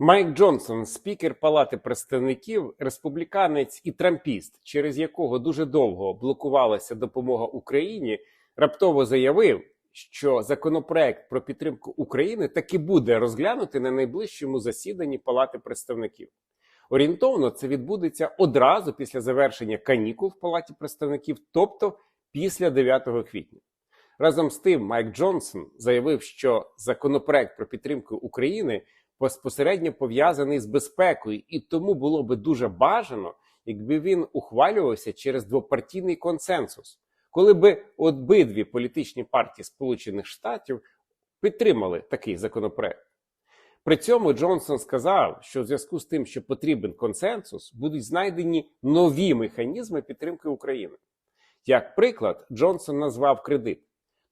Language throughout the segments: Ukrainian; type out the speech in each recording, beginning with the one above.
Майк Джонсон, спікер Палати представників, республіканець і трампіст, через якого дуже довго блокувалася допомога Україні, раптово заявив, що законопроект про підтримку України таки буде розглянути на найближчому засіданні Палати представників. Орієнтовно це відбудеться одразу після завершення канікул в Палаті представників, тобто після 9 квітня. Разом з тим, Майк Джонсон заявив, що законопроект про підтримку України безпосередньо пов'язаний з безпекою, і тому було би дуже бажано, якби він ухвалювався через двопартійний консенсус, коли би обидві політичні партії Сполучених Штатів підтримали такий законопроект. При цьому Джонсон сказав, що в зв'язку з тим, що потрібен консенсус, будуть знайдені нові механізми підтримки України. Як приклад, Джонсон назвав кредит.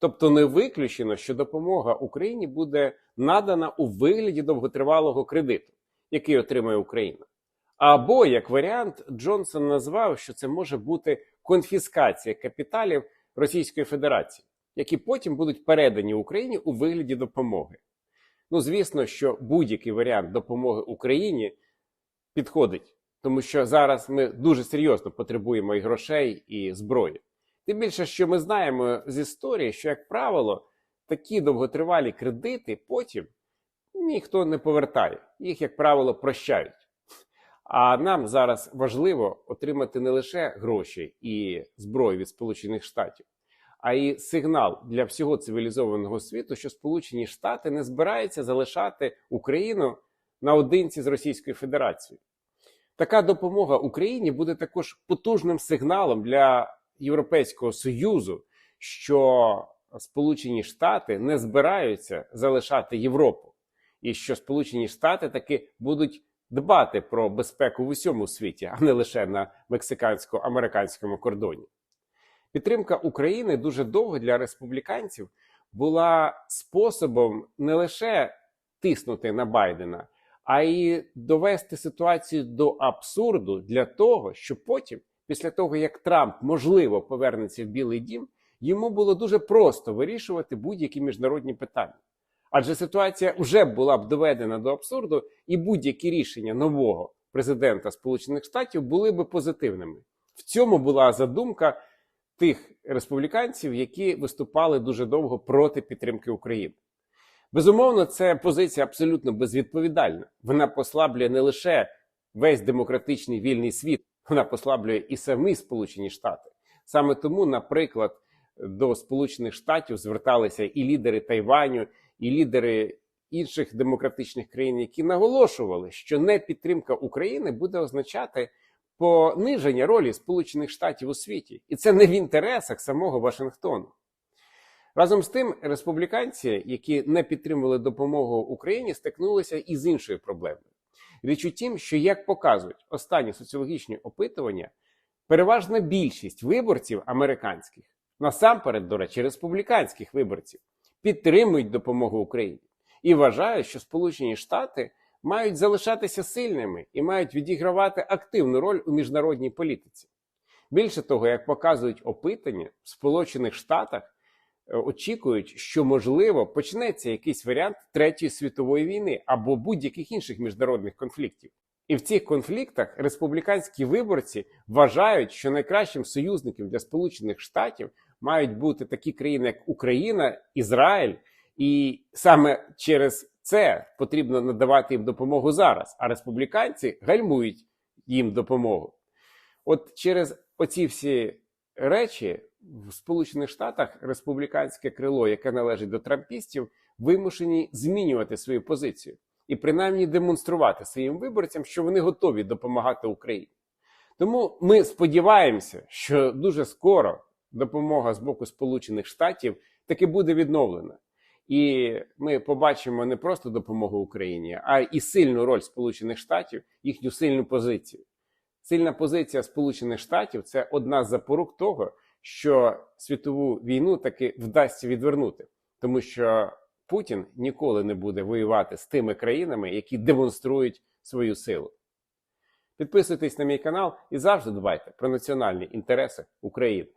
Тобто не виключено, що допомога Україні буде надана у вигляді довготривалого кредиту, який отримає Україна. Або, як варіант, Джонсон назвав, що це може бути конфіскація капіталів Російської Федерації, які потім будуть передані Україні у вигляді допомоги. Ну, звісно, що будь-який варіант допомоги Україні підходить, тому що зараз ми дуже серйозно потребуємо і грошей, і зброї. Тим більше, що ми знаємо з історії, що, як правило, такі довготривалі кредити потім ніхто не повертає, їх, як правило, прощають. А нам зараз важливо отримати не лише гроші і зброю від Сполучених Штатів, а й сигнал для всього цивілізованого світу, що Сполучені Штати не збираються залишати Україну наодинці з Російською Федерацією. Така допомога Україні буде також потужним сигналом для Європейського Союзу, що Сполучені Штати не збираються залишати Європу, і що Сполучені Штати таки будуть дбати про безпеку в усьому світі, а не лише на мексикансько-американському кордоні. Підтримка України дуже довго для республіканців була способом не лише тиснути на Байдена, а й довести ситуацію до абсурду для того, щоб потім, після того як Трамп можливо повернеться в Білий Дім, йому було дуже просто вирішувати будь-які міжнародні питання. Адже ситуація вже була б доведена до абсурду, і будь-які рішення нового президента Сполучених Штатів були б позитивними. В цьому була задумка тих республіканців, які виступали дуже довго проти підтримки України. Безумовно, це позиція абсолютно безвідповідальна. Вона послаблює не лише весь демократичний вільний світ, вона послаблює і самі Сполучені Штати. Саме тому, наприклад, до Сполучених Штатів зверталися і лідери Тайваню, і лідери інших демократичних країн, які наголошували, що не підтримка України буде означати пониження ролі Сполучених Штатів у світі, і це не в інтересах самого Вашингтону. Разом з тим, республіканці, які не підтримували допомогу Україні, стикнулися і з іншою проблемою. Річ у тім, що як показують останні соціологічні опитування, переважна більшість виборців американських, насамперед, до речі, республіканських виборців, підтримують допомогу Україні і вважають, що Сполучені Штати мають залишатися сильними і мають відігравати активну роль у міжнародній політиці. Більше того, як показують опитання, в Сполучених Штатах очікують, що можливо почнеться якийсь варіант Третьої світової війни або будь-яких інших міжнародних конфліктів. І в цих конфліктах республіканські виборці вважають, що найкращим союзником для Сполучених Штатів мають бути такі країни, як Україна, Ізраїль, і саме через це потрібно надавати їм допомогу зараз. А республіканці гальмують їм допомогу. От через оці всі речі в Сполучених Штатах республіканське крило, яке належить до трампістів, вимушені змінювати свою позицію і принаймні демонструвати своїм виборцям, що вони готові допомагати Україні. Тому ми сподіваємося, що дуже скоро допомога з боку Сполучених Штатів таки буде відновлена. І ми побачимо не просто допомогу Україні, а і сильну роль Сполучених Штатів, їхню сильну позицію. Сильна позиція Сполучених Штатів це одна з запорук того, що світову війну таки вдасться відвернути, тому що Путін ніколи не буде воювати з тими країнами, які демонструють свою силу. Підписуйтесь на мій канал і завжди дбайте про національні інтереси України.